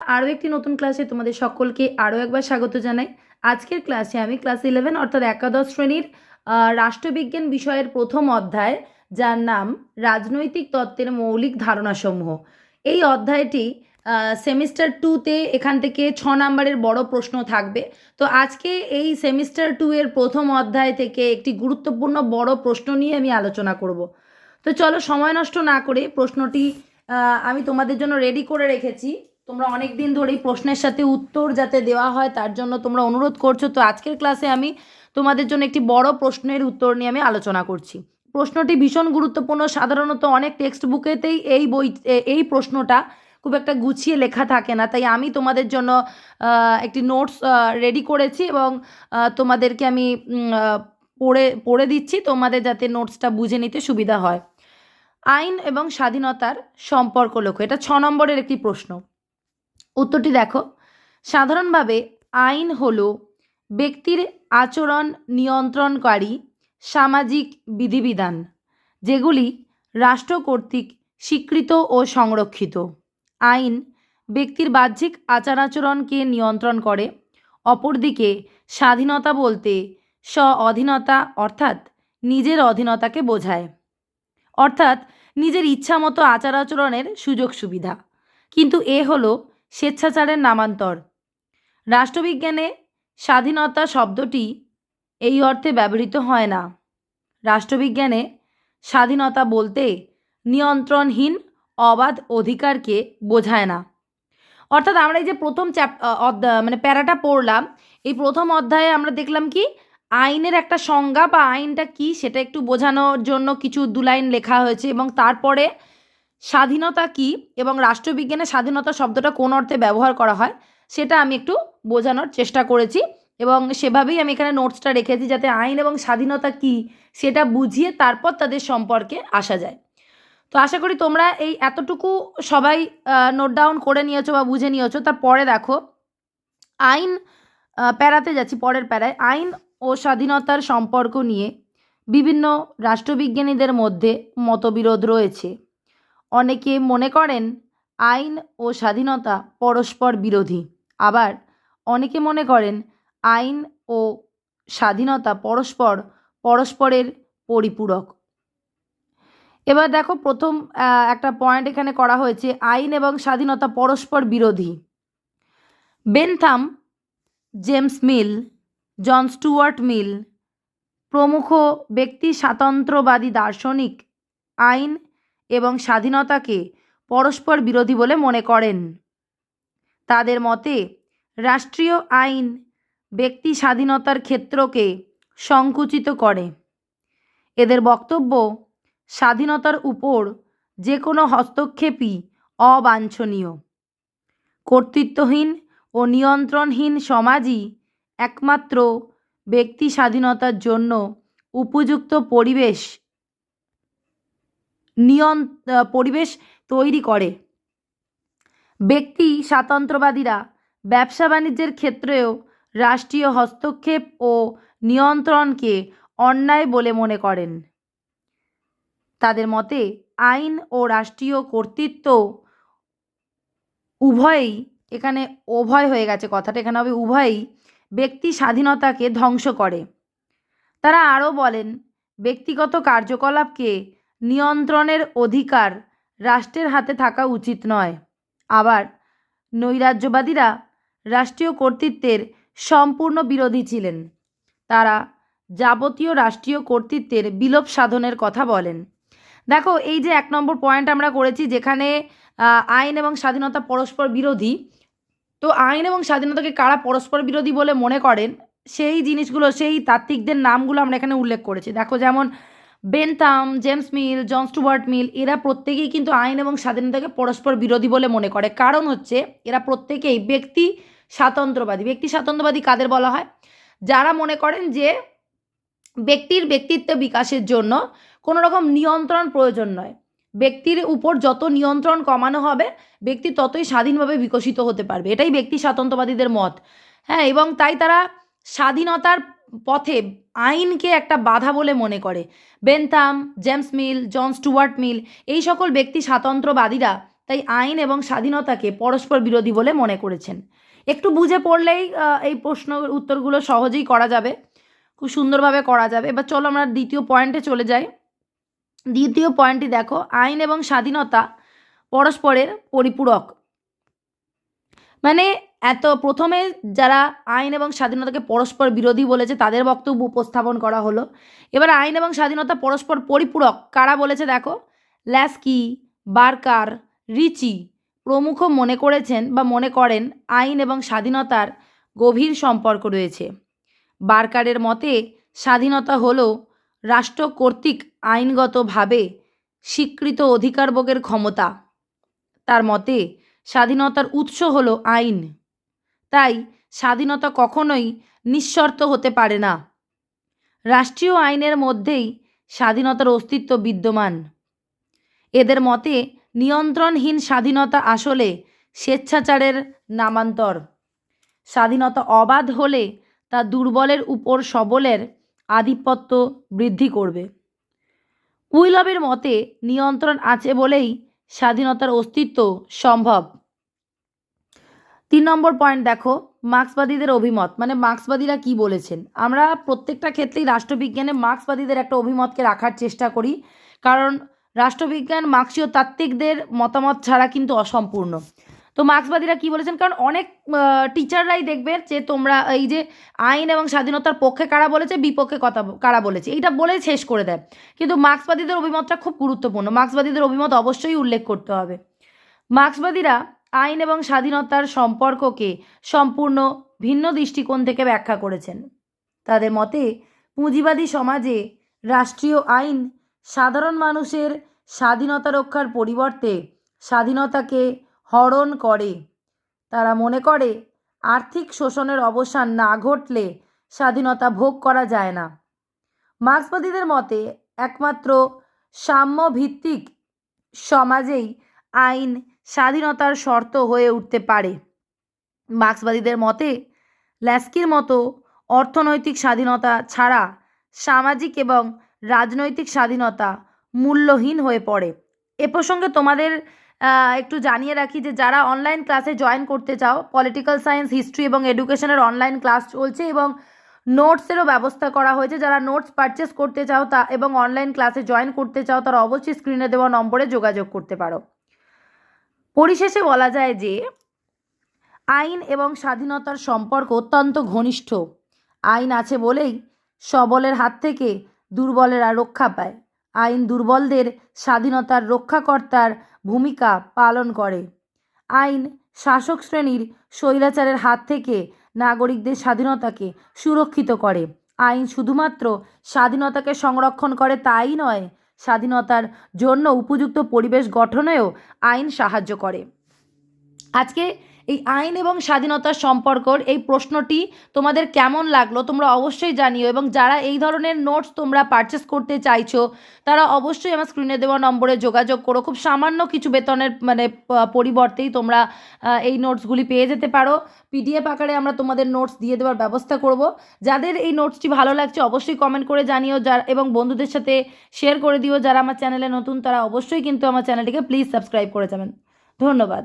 আরও একটি নতুন ক্লাসে তোমাদের সকলকে আরও একবার স্বাগত জানাই। আজকের ক্লাসে আমি ক্লাস ইলেভেন অর্থাৎ একাদশ শ্রেণির রাষ্ট্রবিজ্ঞান বিষয়ের প্রথম অধ্যায়, যার নাম রাজনৈতিক তত্ত্বের মৌলিক ধারণাসমূহ। এই অধ্যায়টি সেমিস্টার টুতে এখান থেকে ছ নম্বরের বড় প্রশ্ন থাকবে। তো আজকে এই সেমিস্টার টু এর প্রথম অধ্যায় থেকে একটি গুরুত্বপূর্ণ বড় প্রশ্ন নিয়ে আমি আলোচনা করব। তো চলো সময় নষ্ট না করে প্রশ্নটি আমি তোমাদের জন্য রেডি করে রেখেছি। তোমরা অনেক দিন ধরেই প্রশ্নের সাথে উত্তর যাতে দেওয়া হয়, তার জন্য তোমরা অনুরোধ করছ। তো আজকের ক্লাসে আমি তোমাদের জন্য একটি বড় প্রশ্নের উত্তর নিয়ে আমি আলোচনা করছি। প্রশ্নটি ভীষণ গুরুত্বপূর্ণ। সাধারণত অনেক টেক্সট বুকেতেই এই বই, এই প্রশ্নটা খুব একটা গুছিয়ে লেখা থাকে না। তাই আমি তোমাদের জন্য একটি নোটস রেডি করেছি এবং তোমাদেরকে আমি পড়ে পড়ে দিচ্ছি। তোমাদের যাতে নোটসটা বুঝে নিতে সুবিধা হয়। আইন এবং স্বাধীনতার সম্পর্ক লক্ষ্য। এটা ছ নম্বরের একটি প্রশ্ন। উত্তরটি দেখো। সাধারণভাবে আইন হল ব্যক্তির আচরণ নিয়ন্ত্রণকারী সামাজিক বিধিবিধান, যেগুলি রাষ্ট্র কর্তৃক স্বীকৃত ও সংরক্ষিত। আইন ব্যক্তির বাহ্যিক আচার আচরণকে নিয়ন্ত্রণ করে, অপরদিকে স্বাধীনতা বলতে স্ব অধীনতা অর্থাৎ নিজের অধীনতাকে বোঝায়, অর্থাৎ নিজের ইচ্ছামতো আচার আচরণের সুযোগ সুবিধা কিন্তু এ হলো স্বেচ্ছাচারের নামান্তর। রাষ্ট্রবিজ্ঞানে স্বাধীনতা শব্দটি এই অর্থে ব্যবহৃত হয় না। রাষ্ট্রবিজ্ঞানে স্বাধীনতা বলতে নিয়ন্ত্রণহীন, অবাধ অধিকারকে বোঝায় না। অর্থাৎ আমরা এই যে প্রথম চ্যাপ মানে প্যারাটা পড়লাম, এই প্রথম অধ্যায়ে আমরা দেখলাম কি, আইনের একটা সংজ্ঞা বা আইনটা কি সেটা একটু বোঝানোর জন্য কিছু দু লাইন লেখা হয়েছে এবং তারপরে স্বাধীনতা কি এবং রাষ্ট্রবিজ্ঞানে স্বাধীনতা শব্দটা কোন অর্থে ব্যবহার করা হয়, সেটা আমি একটু বোঝানোর চেষ্টা করেছি এবং সেভাবেই আমি এখানে নোটসটা রেখেছি যাতে আইন এবং স্বাধীনতা কি সেটা বুঝিয়ে তারপর তাদের সম্পর্কে আসা যায়। তো আশা করি তোমরা এই এতটুকু সবাই নোট ডাউন করে নিয়েছো বা বুঝে নিয়েছো। তারপরে দেখো, আইন প্যারাতে যাচ্ছি পরের প্যারায়। আইন ও স্বাধীনতার সম্পর্ক নিয়ে বিভিন্ন রাষ্ট্রবিজ্ঞানীদের মধ্যে মতবিরোধ রয়েছে। অনেকে মনে করেন আইন ও স্বাধীনতা পরস্পর বিরোধী। আবার অনেকে মনে করেন আইন ও স্বাধীনতা পরস্পর পরস্পরের পরিপূরক। এবার দেখো প্রথম একটা পয়েন্ট এখানে করা হয়েছে, আইন এবং স্বাধীনতা পরস্পর বিরোধী। Bentham James Mill John Stuart Mill প্রমুখ ব্যক্তি স্বাতন্ত্রবাদী দার্শনিক আইন এবং স্বাধীনতাকে পরস্পর বিরোধী বলে মনে করেন। তাদের মতে, রাষ্ট্রীয় আইন ব্যক্তি স্বাধীনতার ক্ষেত্রকে সংকুচিত করে। এদের বক্তব্য, স্বাধীনতার উপর যে কোনো হস্তক্ষেপই অবাঞ্ছনীয়। কর্তৃত্বহীন ও নিয়ন্ত্রণহীন সমাজই একমাত্র ব্যক্তি স্বাধীনতার জন্য উপযুক্ত পরিবেশ নিয়ন পরিবেশ তৈরি করে। ব্যক্তি স্বাতন্ত্র্যবাদীরা ব্যবসা বাণিজ্যের ক্ষেত্রেও রাষ্ট্রীয় হস্তক্ষেপ ও নিয়ন্ত্রণকে অন্যায় বলে মনে করেন। তাদের মতে, আইন ও রাষ্ট্রীয় কর্তৃত্ব উভয়ই এখানে উভয় হয়ে গেছে, কথাটা এখানে হবে, উভয়ই ব্যক্তি স্বাধীনতাকে ধ্বংস করে। তারা আরও বলেন, ব্যক্তিগত কার্যকলাপকে নিয়ন্ত্রণের অধিকার রাষ্ট্রের হাতে থাকা উচিত নয়। আবার নৈরাজ্যবাদীরা রাষ্ট্রীয় কর্তৃত্বের সম্পূর্ণ বিরোধী ছিলেন। তারা যাবতীয় রাষ্ট্রীয় কর্তৃত্বের বিলোপ সাধনের কথা বলেন। দেখো, এই যে এক নম্বর পয়েন্ট আমরা করেছি যেখানে আইন এবং স্বাধীনতা পরস্পর বিরোধী, তো আইন এবং স্বাধীনতাকে কারা পরস্পর বিরোধী বলে মনে করেন? সেই জিনিসগুলো, সেই তাত্ত্বিকদের নামগুলো আমরা এখানে উল্লেখ করেছি। দেখো, যেমন Bentham James Mill John Stuart Mill এরা প্রত্যেকেই কিন্তু আইন এবং স্বাধীনতাকে পরস্পর বিরোধী বলে মনে করে। কারণ হচ্ছে, এরা প্রত্যেকেই ব্যক্তি স্বাতন্ত্র্যবাদী ব্যক্তি স্বাতন্ত্র্যবাদী কাদের বলা হয়? যারা মনে করেন যে ব্যক্তির ব্যক্তিত্ব বিকাশের জন্য কোনো রকম নিয়ন্ত্রণ প্রয়োজন নয়। ব্যক্তির উপর যত নিয়ন্ত্রণ কমানো হবে, ব্যক্তি ততই স্বাধীনভাবে বিকশিত হতে পারবে। এটাই ব্যক্তি স্বাতন্ত্রবাদীদের মত। হ্যাঁ এবং তাই তারা স্বাধীনতার পথে আইনকে একটা বাধা বলে মনে করে। Bentham James Mill, John Stuart Mill, এই সকল ব্যক্তি স্বাতন্ত্র্যবাদীরা তাই আইন এবং স্বাধীনতাকে পরস্পর বিরোধী বলে মনে করেছেন। একটু বুঝে পড়লেই এই প্রশ্ন উত্তরগুলো সহজেই করা যাবে, খুব সুন্দরভাবে করা যাবে। এবার চলো আমরা দ্বিতীয় পয়েন্টে চলে যাই। দ্বিতীয় পয়েন্টটি দেখো, আইন এবং স্বাধীনতা পরস্পরের পরিপূরক। মানে এত প্রথমে যারা আইন এবং স্বাধীনতাকে পরস্পর বিরোধী বলেছে, তাদের বক্তব্য উপস্থাপন করা হলো। এবার আইন এবং স্বাধীনতা পরস্পর পরিপূরক কারা বলেছে দেখো? ল্যাস্কি, বার্কার, রিচি প্রমুখ মনে করেছেন বা মনে করেন আইন এবং স্বাধীনতার গভীর সম্পর্ক রয়েছে। বার্কারের মতে, স্বাধীনতা হল রাষ্ট্র কর্তৃক আইনগতভাবে স্বীকৃত অধিকারভোগের ক্ষমতা। তার মতে স্বাধীনতার উৎস হল আইন। তাই স্বাধীনতা কখনোই নিঃশর্ত হতে পারে না। রাষ্ট্রীয় আইনের মধ্যেই স্বাধীনতার অস্তিত্ব বিদ্যমান। এদের মতে নিয়ন্ত্রণহীন স্বাধীনতা আসলে স্বেচ্ছাচারের নামান্তর। স্বাধীনতা অবাধ হলে তা দুর্বলের উপর সবলের আধিপত্য বৃদ্ধি করবে। উইলবের মতে নিয়ন্ত্রণ আছে বলেই স্বাধীনতার অস্তিত্ব সম্ভব। তিন নম্বর পয়েন্ট দেখো, মার্ক্সবাদীদের অভিমত। মানে মার্ক্সবাদীরা কি বলেছেন? আমরা প্রত্যেকটা ক্ষেত্রেই রাষ্ট্রবিজ্ঞানে মার্ক্সবাদীদের একটা অভিমতকে রাখার চেষ্টা করি। কারণ রাষ্ট্রবিজ্ঞান, মার্ক্সীয় তাত্ত্বিকদের মতামত ছাড়া কিন্তু অসম্পূর্ণ। তো মার্ক্সবাদীরা কি বলেছেন? কারণ অনেক টিচাররাই দেখবে যে তোমরা, এই যে আইন এবং স্বাধীনতার পক্ষে কারা বলেছে, বিপক্ষে কথা কারা বলেছে। এইটা বলে শেষ করে দেয়। কিন্তু মার্ক্সবাদীদের অভিমতটা খুব গুরুত্বপূর্ণ। মার্ক্সবাদীদের অভিমত অবশ্যই উল্লেখ করতে হবে। মার্ক্সবাদীরা আইন এবং স্বাধীনতার সম্পর্ককে সম্পূর্ণ ভিন্ন দৃষ্টিকোণ থেকে ব্যাখ্যা করেছেন। তাদের মতে, পুঁজিবাদী সমাজে রাষ্ট্রীয় আইন সাধারণ মানুষের স্বাধীনতা রক্ষার পরিবর্তে স্বাধীনতাকে হরণ করে। তারা মনে করে, আর্থিক শোষণের অবসান না ঘটলে স্বাধীনতা ভোগ করা যায় না। মার্ক্সবাদীদের মতে, একমাত্র সাম্যভিত্তিক সমাজেই আইন স্বাধীনতার শর্ত হয়ে উঠতে পারে। মার্ক্সবাদীদের মতে, ল্যাস্কির মতো অর্থনৈতিক স্বাধীনতা ছাড়া সামাজিক এবং রাজনৈতিক স্বাধীনতা মূল্যহীন হয়ে পড়ে। এ প্রসঙ্গে তোমাদের একটু জানিয়ে রাখি যে যারা অনলাইন ক্লাসে জয়েন করতে চাও পলিটিক্যাল সায়েন্স হিস্ট্রি এবং এডুকেশনের অনলাইন ক্লাস চলছে এবং নোটসেরও ব্যবস্থা করা হয়েছে। যারা নোটস পারচেস করতে চাও তা এবং অনলাইন ক্লাসে জয়েন করতে চাও, তারা অবশ্যই স্ক্রিনে দেওয়া নম্বরে যোগাযোগ করতে পারো। পরিশেষে বলা যায় যে, আইন এবং স্বাধীনতার সম্পর্ক অত্যন্ত ঘনিষ্ঠ। আইন আছে বলেই সবলের হাত থেকে দুর্বলেরা রক্ষা পায়। আইন দুর্বলদের স্বাধীনতার রক্ষাকর্তার ভূমিকা পালন করে। আইন শাসক শ্রেণির স্বৈরাচারের হাত থেকে নাগরিকদের স্বাধীনতাকে সুরক্ষিত করে। আইন শুধুমাত্র স্বাধীনতাকে সংরক্ষণ করে তাই নয়, স্বাধীনতার জন্য উপযুক্ত পরিবেশ গঠনেও আইন সাহায্য করে। আজকে এই আইন এবং স্বাধীনতার সম্পর্কর এই প্রশ্নটি তোমাদের কেমন লাগল তোমরা অবশ্যই জানিও এবং যারা এই ধরনের নোটস তোমরা পারচেস করতে চাইছো, তারা অবশ্যই আমার স্ক্রিনে দেওয়া নম্বরে যোগাযোগ করো। খুব সামান্য কিছু বেতনের মানে পরিবর্তেই তোমরা এই নোটসগুলি পেয়ে যেতে পারো। পিডিএফ আকারে আমরা তোমাদের নোটস দিয়ে দেওয়ার ব্যবস্থা করব। যাদের এই নোটসটি ভালো লাগছে অবশ্যই কমেন্ট করে জানিও যার এবং বন্ধুদের সাথে শেয়ার করে দিও। যারা আমার চ্যানেলে নতুন, তারা অবশ্যই কিন্তু আমার চ্যানেলটিকে প্লিজ সাবস্ক্রাইব করে যাবেন। ধন্যবাদ।